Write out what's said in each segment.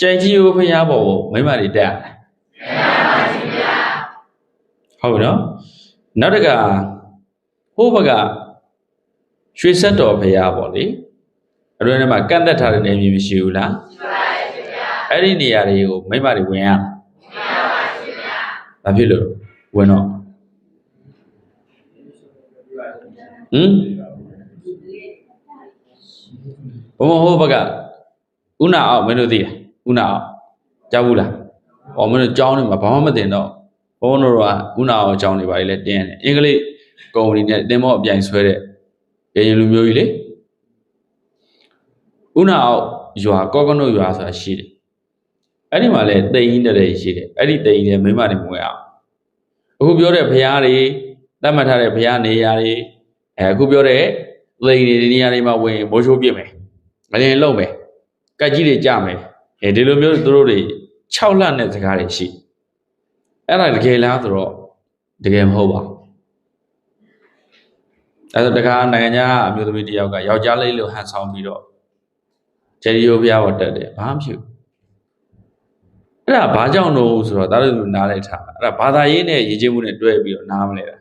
ကြိုင်ကြီးကိုဖျားပေါ်ကိုမိမတွေတက်ဟုတ်ပြီနော်နောက်တစ်ခါဟိုးဘကရွှေဆက်တော်ဖျားပေါ့လေအတွင်းထဲမှာကန့်သက်ထားတဲ့နေမြေမရှိဘူးလားအဲ့ဒီနေရာတွေကိုမိမတွေဝင်ရဘာဖြစ်လို့ဝင်တော့ဟမ်ဘုံဟိုးဘကဥနာအောင်မင်းတို့သိလား ဥနာအောင်ကြားဘူးလားဟောမင်းတို့ကြောင်းနေမှာဘာမှမတင်တော့ဘုံတို့ကဥနာအောင်ကြောင်းနေပါလေတင်းတယ်အင်္ဂလိပ်ကုမ္ပဏီနဲ့တင်မော့အပြိုင်ဆွဲတဲ့ရရင်လူမျိုးကြီးလေဥနာအောင်ရွာကောကနုတ်ရွာဆိုတာရှိတယ်အဲ့ဒီမှာလဲတိန်ကြီးတဲ့ရှိတယ်အဲ့ဒီတိန်ကြီးမိမတွေမွေအောင်အခုပြောတဲ့ဘုရားတွေတတ်မှတ်ထားတဲ့ဘုရားနေရာတွေအဲအခုပြောတဲ့တိန်တွေဒီနေရာတွေမှာဝင်မိုးချိုးပြစ်မယ်မလင်လုံးမယ်ကတ်ကြီးတွေကြမယ် အဲဒီလိုမျိုးသူတို့တွေ6လနဲ့စကားတွေရှိအဲ့ဒါတကယ်လားဆိုတော့တကယ်မဟုတ်ပါဘူးအဲ့ဒါတခါနိုင်ငံခြားအမျိုးသမီးတစ်ယောက်ကယောက်ျားလေးလိုဟန်ဆောင်ပြီးတော့ဂျယ်ရီယိုဘုရားပေါ်တက်တယ်ဘာမှမဖြစ်ဘူးအဲ့ဒါဘာကြောင့်လို့ဆိုတော့ဒါတို့နားလိုက်ထားအဲ့ဒါဘာသာရေးနဲ့ယဉ်ကျေးမှုနဲ့တွဲပြီးတော့နားမလဲတာ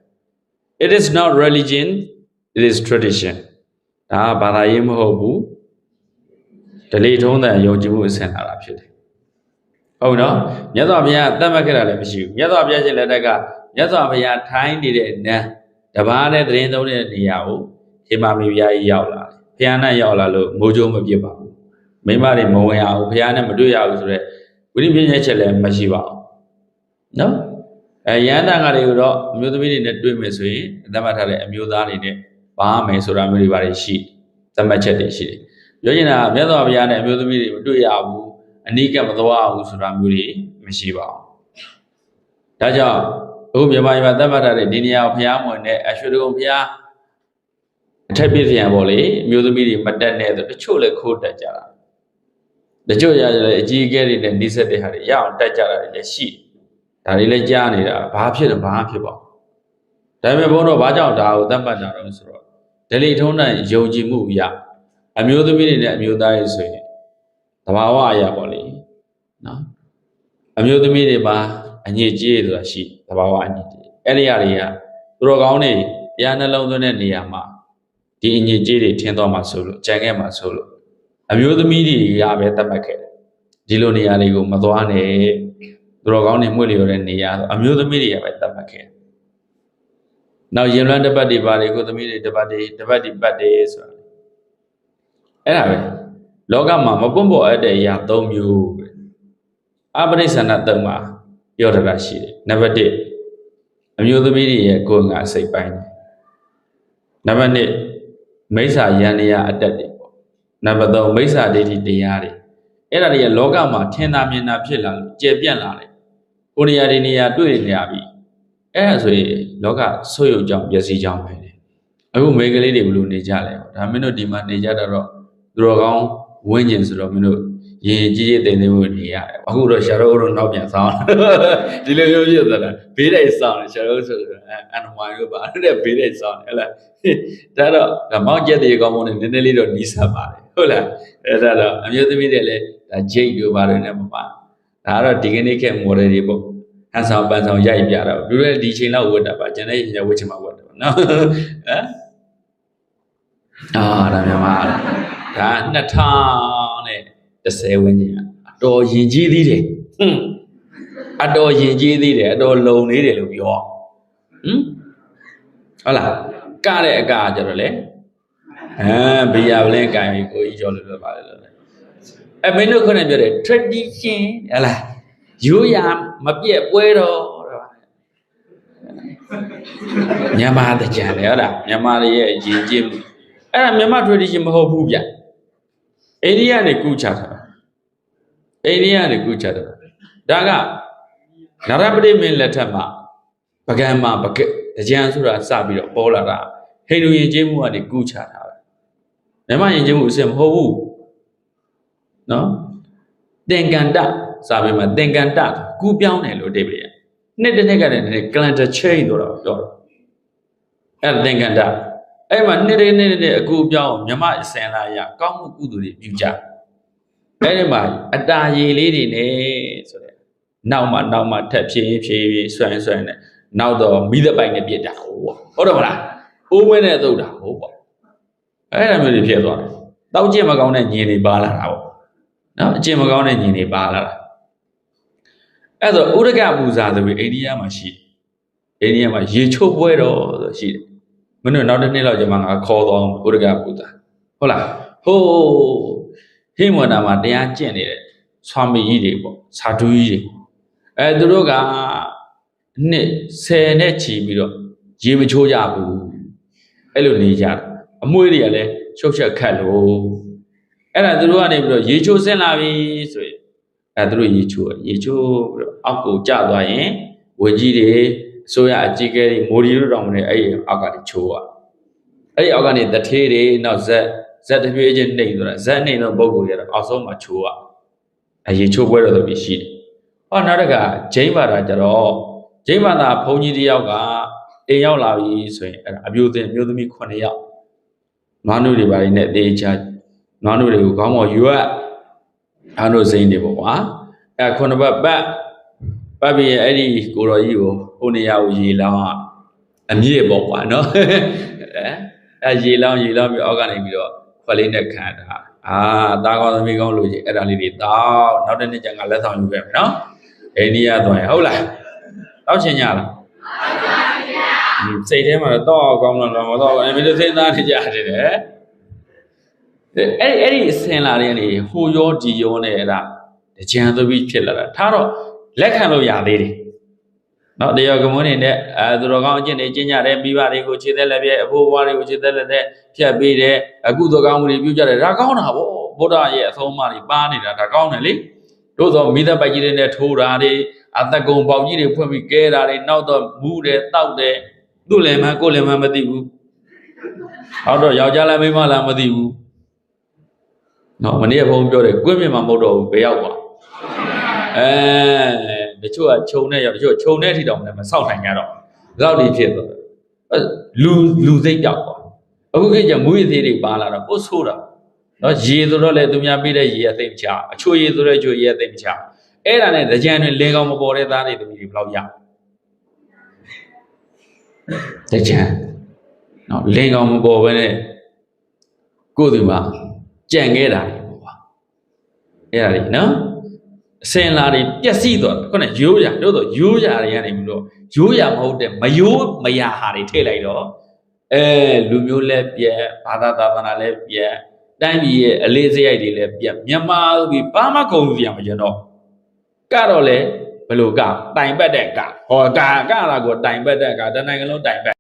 it is not religion it is tradition ဒါကဘာသာရေးမဟုတ်ဘူး ဒလိထုံးတဲ့ယုံကြည်မှုအဆင့်လာတာဖြစ်တယ်ဟုတ်နော်မြတ်စွာဘုရားတတ်မှတ်ခဲ့တာလည်းမရှိဘူးမြတ်စွာဘုရားရှင်လက်ထက်ကမြတ်စွာဘုရားထိုင်းနေတဲ့နန်းတပားနဲ့တရင်သုံးတဲ့နေရာကိုဟေမာမီဘုရားကြီးရောက်လာတယ်ဘုရားနဲ့ရောက်လာလို့မိုးကြိုးမပြစ်ပါဘူးမိမတွေမဝင်ရဘူးဘုရားနဲ့မတွေ့ရဘူးဆိုတော့ဝိနည်းပြည့်ရဲ့ချက်လည်းမရှိပါဘူးနော်အဲရဟန္တာငါတွေကိုတော့အမျိုးသမီးတွေနဲ့တွေ့မယ်ဆိုရင်သတ်မှတ်ထားတဲ့အမျိုးသားတွေနဲ့ပါမယ်ဆိုတာမျိုးတွေပါတယ်ရှိသတ်မှတ်ချက်တွေရှိတယ် ပြောချင်တာမြတ်စွာဘုရားနဲ့အမျိုးသမီးတွေမတွေ့ရဘူးအနိကမသွားဘူးဆိုတာမျိုးတွေမရှိပါဘူးဒါကြောင့်အခုမြန်မာပြည်မှာသတ်မှတ်ထားတဲ့ဒီနေရာကိုဘုရားမဝင်တဲ့အရွှေတုံဘုရားအထက်ပြည့်ပြန်ပေါ့လေအမျိုးသမီးတွေမတက်နဲ့ဆိုတချို့လည်းခိုးတက်ကြတာတချို့ရကြလည်းအကြီးအကဲတွေနဲ့နှိစက်တဲ့ဟာတွေရအောင်တက်ကြတာတွေလည်းရှိဒါတွေလည်းကြားနေတာဘာဖြစ်လဲဘာဖြစ်ပါဒါပေမဲ့ဘုန်းတော်ဘာကြောင့်ဒါကိုသတ်မှတ်တာတော့ဆိုတော့ဒလိထုံးတဲ့ယုံကြည်မှုအရာ အမျိုးသမီးတွေနဲ့အမျိုးသားတွေဆိုရင်တဘာဝအရာပေါ့လေနော်အမျိုးသမီးတွေမှာအညစ်အကြေးဆိုတာရှိတဘာဝအညစ်အကြေးအဲ့ဒီအရာတွေကသူတော်ကောင်းတွေတရားနှလုံးသွင်းတဲ့နေရာမှာဒီအညစ်အကြေးတွေထင်းသွားမှာဆိုလို့ကြံခဲ့မှာဆိုလို့အမျိုးသမီးတွေကပဲတတ်မှတ်ခဲ့တယ်ဒီလိုနေရာတွေကိုမသွားနဲ့သူတော်ကောင်းတွေမှု့လျော်တဲ့နေရာဆိုအမျိုးသမီးတွေကပဲတတ်မှတ်ခဲ့တယ်နောက်ရင်လွမ်းတပတ်တွေပါလေကိုသမီးတွေတပတ်တွေတပတ်တွေပတ်တယ်ဆိုတာ အဲ့ဒါပဲလောကမှာမပွန့်ပေါ်အပ်တဲ့အရာ၃မျိုးပဲအပရိစ္ဆန္ဒ၃ပါးပြောထားတာရှိတယ်နံပါတ်1အမျိုးသမီးတွေရဲ့ကိုယ်ငါစိတ်ပိုင်းတယ်နံပါတ်2မိစ္ဆာယန္တရားအတက်တွေပေါ့နံပါတ်3မိစ္ဆာဒိဋ္ဌိတရားတွေအဲ့ဒါတွေကလောကမှာထင်သာမြင်သာဖြစ်လာလို့ကျေပြန့်လာတယ်ကိုနေရာဒီနေရာတွေ့နေရပြီအဲ့ဒါဆိုရင်လောကဆုပ်ယုပ်ကြောင်းပျက်စီးကြောင်းပဲလေအခုမိန်းကလေးတွေဘယ်လိုနေကြလဲပေါ့ဒါမင်းတို့ဒီမှာနေကြတော့ သူတော်ကောင်းဝင်းကျင်ဆိုတော့မင်းတို့ရေကြီးကြီးတိမ်တိမ်မှုနေရတယ်အခုတော့ရှာတော့တို့နောက်ပြန်ဆောင်ဒီလိုမျိုးဖြစ်သွားတာဘေးတိုက်ဆောင်တယ်ရှာတော့ဆိုတော့အန်ဝိုင်တို့ပါအဲ့ဒါဘေးတိုက်ဆောင်တယ်ဟဲ့လားဒါတော့ဒါမောင်ကျက်တွေကောင်းမုန်းနေနည်းနည်းလေးတော့နီးစပ်ပါတယ်ဟုတ်လားအဲ့ဒါတော့အမျိုးသမီးတွေလည်းဒါဂျိတ်တို့ပါတယ်နဲ့မပါဒါကတော့ဒီကနေ့ခေတ် model တွေပေါ့ဟန်ဆောင်ပန်ဆောင်ရိုက်ပြတော့သူတို့ဒီချိန်လောက်ဝတ်တာပါကျန်တဲ့ရင်ဝတ်ချင်မှဝတ်တယ်ပေါ့နော်ဟမ်အာဒါမြန်မာ ဒါ2000နဲ့30ဝန်းကျင်အတော်ရင်ကြီးသေးတယ်ဟွန်းအတော်ရင်ကြီးသေးတယ်အတော်လုံသေးတယ်လို့ပြောဟမ်ဟုတ်လားကတဲ့အကကြတော့လေဟမ်ဘီယာပလင်းကင်ပြီးကိုကြီးကျော်လို့ပြောပါလေလို့အဲမင်းတို့ခုနပြောတယ် tradition ဟဲ့လားရိုးရာမပြည့်ပွဲတော်တဲ့မြန်မာတကြံလေဟုတ်လားမြန်မာတွေရဲ့အရင်ကျင့်မှုအဲ့ဒါမြန်မာ tradition မဟုတ်ဘူးဗျ အိန္ဒိယနဲ့ကူချတာအိန္ဒိယနဲ့ကူချတာဒါကနရပတိမင်းလက်ထက်မှာပကံမှာပကကြံဆိုတာစပြီးတော့ပေါ်လာတာဟိန္ဒူယဉ်ကျေးမှုကနေကူချထားတာမြန်မာယဉ်ကျေးမှုအစစ်မဟုတ်ဘူးနော်သင်္ကန်တစာပေမှာသင်္ကန်တကူပြောင်းတယ်လို့အဓိပ္ပာယ်နှစ်တစ်နှစ်ကလည်းကလန်တာ chain တော့ပြောတော့အဲ့ဒါသင်္ကန်တ အဲ့မှာနှစ်တစ်နှစ်တစ်အကူပြောင်းမြမအစင်လာရကောင်းမှုကုသိုလ်တွေပြုကြအဲ့ဒီမှာအတာရည်လေးတွေနဲ့ဆိုတဲ့နောက်မှနောက်မှထပ်ဖြည်းဖြည်းဖြည်းဆွမ်းဆွမ်းနဲ့နောက်တော့မိသက်ပိုင်နဲ့ပြစ်တာဟုတ်ပေါ့ဟုတ်တော့မလားအိုးမင်းနဲ့သုတ်တာဟုတ်ပေါ့အဲ့ဒါမျိုးတွေဖြစ်သွားတယ်တောက်ကျင့်မကောင်းတဲ့ညင်တွေပါလာတာပေါ့နော်အကျင့်မကောင်းတဲ့ညင်တွေပါလာတာအဲ့တော့ဥဒကပူဇာဆိုပြီးအိန္ဒိယမှာရှိတယ်အိန္ဒိယမှာရေချိုးပွဲတော်ဆိုရှိတယ် မင်းတို့နောက်တစ်နှစ်လောက်ကျမှငါခေါ်သွားအောင်ဥဒကပူဇာဟုတ်လားဟိုးဟိမဝန္တာမှာတရားကျင့်နေတဲ့ဆွာမီကြီးတွေပေါ့စာတူကြီးတွေအဲသူတို့ကနှစ်10နဲ့ချီပြီးတော့ရေမချိုးကြဘူးအဲ့လိုနေကြတာအမွှေးတွေကလည်းချုပ်ချက်ခတ်လို့အဲ့ဒါသူတို့ကနေပြီးတော့ရေချိုးဆင်းလာပြီဆိုရင်အဲသူတို့ရေချိုးရေချိုးပြီးတော့အောက်ကိုကျသွားရင်ဝကြီးတွေ ဆိုရအကြီးကဲကြီးမိုဒီတို့တောင်မနေအဲ့အောက်ကနေချိုးရအဲ့အောက်ကနေတထေးတွေနောက်ဇက်ဇက်တပြေးချင်းနှိမ့်ဆိုတာဇက်နှိမ့်တော့ပုံကိုရတော့အောက်ဆုံးမှာချိုးရအရေချိုးပွဲတော့တပီရှိတယ်ဟောနောက်တကဂျိမ်းဘာသာကြတော့ဂျိမ်းဘာသာဘုန်းကြီးတယောက်ကအိမ်ရောက်လာပြီဆိုရင်အဲ့အပြိုသင်မျိုးသမီး9ယောက်နွားနို့တွေပါနေတဲ့အသေးချာနွားနို့တွေကိုခေါင်းပေါ်ယူရနွားနို့စိမ့်တွေပေါ့ကွာအဲ့ခုနှစ်ပတ်ပတ် ပတ်ပြီးရင်အဲ့ဒီကိုတော်ကြီးကိုဟိုနေရာကိုရေလောင်းอ่ะအမြင့်ပေါ့ကွာနော်အဲအဲ့ရေလောင်းရေလောင်းပြီးအောက်ကနေပြီးတော့ခွက်လေးနဲ့ခံတာအာသားကောင်းသမီးကောင်းလို့ကြီးအဲ့ဒါလေးတွေတောက်နောက်တစ်နေ့ကျငါလက်ဆောင်ယူခဲ့မယ်နော်အိန္ဒိယသွားရင်ဟုတ်လားတောက်ချင်ကြလားစိတ်ထဲမှာတော့ကောင်းတော့မတော့အဲ့မလို့စိတ်သားနေကြတယ်တဲ့အဲ့အဲ့ဒီအစင်လာတွေကနေဟိုရောဒီရောနဲ့အဲ့ဒါကြံသွပြီးဖြစ်လာတာထားတော့ လက်ခံလို့ရသေးတယ်နော်တရားကမွန်းနေနဲ့အဲသူတော်ကောင်းအကျင့်တွေကျင့်ကြတယ်မိဘတွေကိုခြေသက်လက်ပြဲအဖိုးဘွားတွေကိုခြေသက်လက်တဲ့ဖြတ်ပေးတယ်အခုတော်ကောင်းမှုတွေပြုကြတယ်ဒါကောင်းတာဗောဗုဒ္ဓရဲ့အဆုံးအမတွေပါနေတာဒါကောင်းတယ်လေတို့သောမိသက်ပိုက်ကြီးတွေနဲ့ထိုးတာတွေအသက်ကုံပေါက်ကြီးတွေဖွင့်ပြီးကဲတာတွေနောက်တော့မူးတယ်တောက်တယ်သူ့လည်းမကိုယ်လည်းမမသိဘူးဟောတော့ယောက်ျားလားမိန်းမလားမသိဘူးနော်မနေ့ကဘုန်းပြောတယ်ကွင်းမြင်မှာမဟုတ်တော့ဘူးဘယ်ရောက်သွား အဲတချို့ကခြုံနဲ့ရောက်တချို့ကခြုံနဲ့ထိတောင်လည်းမဆောက်နိုင်ကြတော့ဒီလောက်ဒီဖြစ်သွားတယ်အဲလူလူစိတ်ပြောက်သွားအခုခေတ်ကျမူရည်သေးတွေပါလာတော့ပို့ဆိုးတာနော်ရေဆိုတော့လေသူများပေးတဲ့ရေအသိမချအချိုရေဆိုတဲ့ချိုရေအသိမချအဲ့ဒါနဲ့ကြံတွေလင်းကောင်းမပေါ်တဲ့သားတွေသမီးတွေဘယ်လောက်ရကြံနော်လင်းကောင်းမပေါ်ဘဲနဲ့ကိုယ်ဒီမှာကြံခဲ့တာတွေပေါ့ကွာအဲ့ဒါတွေနော် အစင်လာတွေပျက်စီးသွားတယ်ခုနရိုးရတို့တော့ရိုးရတွေကနေပြီးတော့ရိုးရမဟုတ်တဲ့မရိုးမရဟာတွေထည့်လိုက်တော့အဲလူမျိုးလည်းပြက်ဘာသာသာသနာလည်းပြက်တိုင်းပြည်ရဲ့အလေးစရိုက်တွေလည်းပြက်မြန်မာပြည်ဘာမှကုန်စရာမကျန်တော့ကတော့လေဘယ်လိုကတိုင်ပတ်တဲ့ကဟောကာကလာကိုတိုင်ပတ်တဲ့ကတနိုင်ငံလုံးတိုင်ပတ်